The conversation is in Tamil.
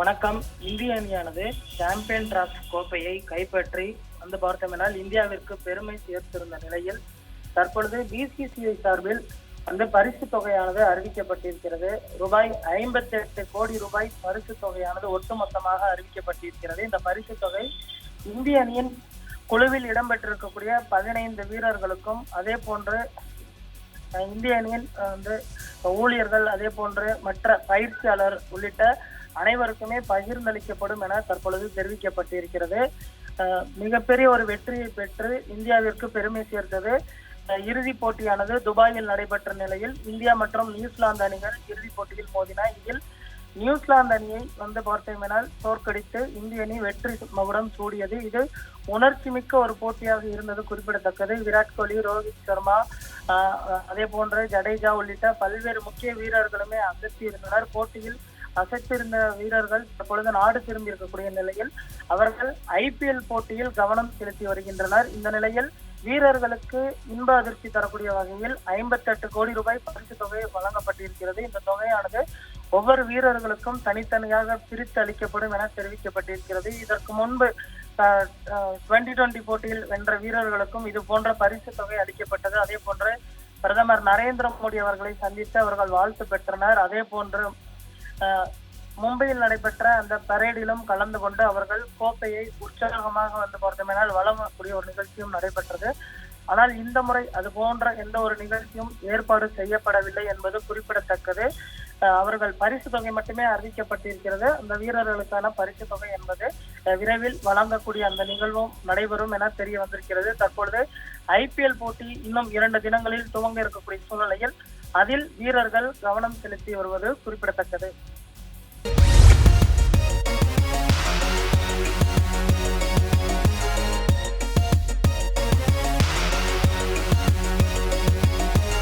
வணக்கம். இந்திய அணியானது சாம்பியன் டிராப் கோப்பையை கைப்பற்றி வந்து பார்த்தோமெனால் இந்தியாவிற்கு பெருமை சேர்த்திருந்த நிலையில் தற்பொழுது பிசிசிஐ சார்பில் அந்த பரிசு தொகையானது அறிவிக்கப்பட்டிருக்கிறது. ரூபாய் ஐம்பத்தி எட்டு கோடி ரூபாய் பரிசு தொகையானது ஒட்டுமொத்தமாக அறிவிக்கப்பட்டிருக்கிறது. இந்த பரிசு தொகை இந்திய அணியின் குழுவில் இடம்பெற்றிருக்கக்கூடிய பதினைந்து வீரர்களுக்கும் அதே போன்று இந்திய அணியின் வந்து ஊழியர்கள் அதே போன்று மற்ற பயிற்சியாளர் உள்ளிட்ட அனைவருக்குமே பகிர்ந்தளிக்கப்படும் என தற்பொழுது தெரிவிக்கப்பட்டிருக்கிறது. மிகப்பெரிய ஒரு வெற்றியை பெற்று இந்தியாவிற்கு பெருமை சேர்த்தது. இறுதிப் போட்டியானது துபாயில் நடைபெற்ற நிலையில் இந்தியா மற்றும் நியூசிலாந்து அணிகள் இறுதிப் போட்டியில் மோதின இதில் நியூசிலாந்து அணியை வந்து பார்த்தோமெனால் தோற்கடித்து இந்திய அணி வெற்றி மகுடம் சூடியது. இது உணர்ச்சி மிக்க ஒரு போட்டியாக இருந்தது குறிப்பிடத்தக்கது. விராட் கோலி ரோஹித் சர்மா அதே போன்று ஜடேஜா உள்ளிட்ட பல்வேறு முக்கிய வீரர்களுமே அசத்தி இருந்தனர் போட்டியில் அசைத்திருந்த வீரர்கள் தற்பொழுது நாடு திரும்பி இருக்கக்கூடிய நிலையில் அவர்கள் ஐபிஎல் போட்டியில் கவனம் செலுத்தி வருகின்றனர். இந்த நிலையில் வீரர்களுக்கு இன்ப அதிர்ச்சி தரக்கூடிய வகையில் ஐம்பத்தெட்டு கோடி ரூபாய் பரிசு தொகை வழங்கப்பட்டிருக்கிறது. இந்த தொகையானது ஒவ்வொரு வீரர்களுக்கும் தனித்தனியாக பிரித்து அளிக்கப்படும் என தெரிவிக்கப்பட்டிருக்கிறது. இதற்கு முன்பு டுவெண்டி டுவெண்டி போட்டியில் வென்ற வீரர்களுக்கும் இது போன்ற பரிசு தொகை அளிக்கப்பட்டது. அதே போன்று பிரதமர் நரேந்திர மோடி அவர்களை சந்தித்து அவர்கள் வாழ்த்து பெற்றனர். அதே போன்று மும்பையில் நடைபெற்ற அந்த பரேடிலும் கலந்து கொண்டு அவர்கள் கோப்பையை உற்சாகமாக வந்து பார்த்தோமேனால் வழங்கக்கூடிய ஒரு நிகழ்ச்சியும் நடைபெற்றது. ஆனால் இந்த முறை அது போன்ற எந்த ஒரு நிகழ்ச்சியும் ஏற்பாடு செய்யப்படவில்லை என்பது குறிப்பிடத்தக்கது. அவர்கள் பரிசு தொகை மட்டுமே அறிவிக்கப்பட்டிருக்கிறது. அந்த வீரர்களுக்கான பரிசு தொகை என்பது விரைவில் வழங்கக்கூடிய அந்த நிகழ்வும் நடைபெறும் என தெரிய வந்திருக்கிறது. தற்பொழுது ஐபிஎல் போட்டி இன்னும் இரண்டு தினங்களில் துவங்க இருக்கக்கூடிய சூழ்நிலையில் அதில் வீரர்கள் கவனம் செலுத்தி வருவது குறிப்பிடத்தக்கது.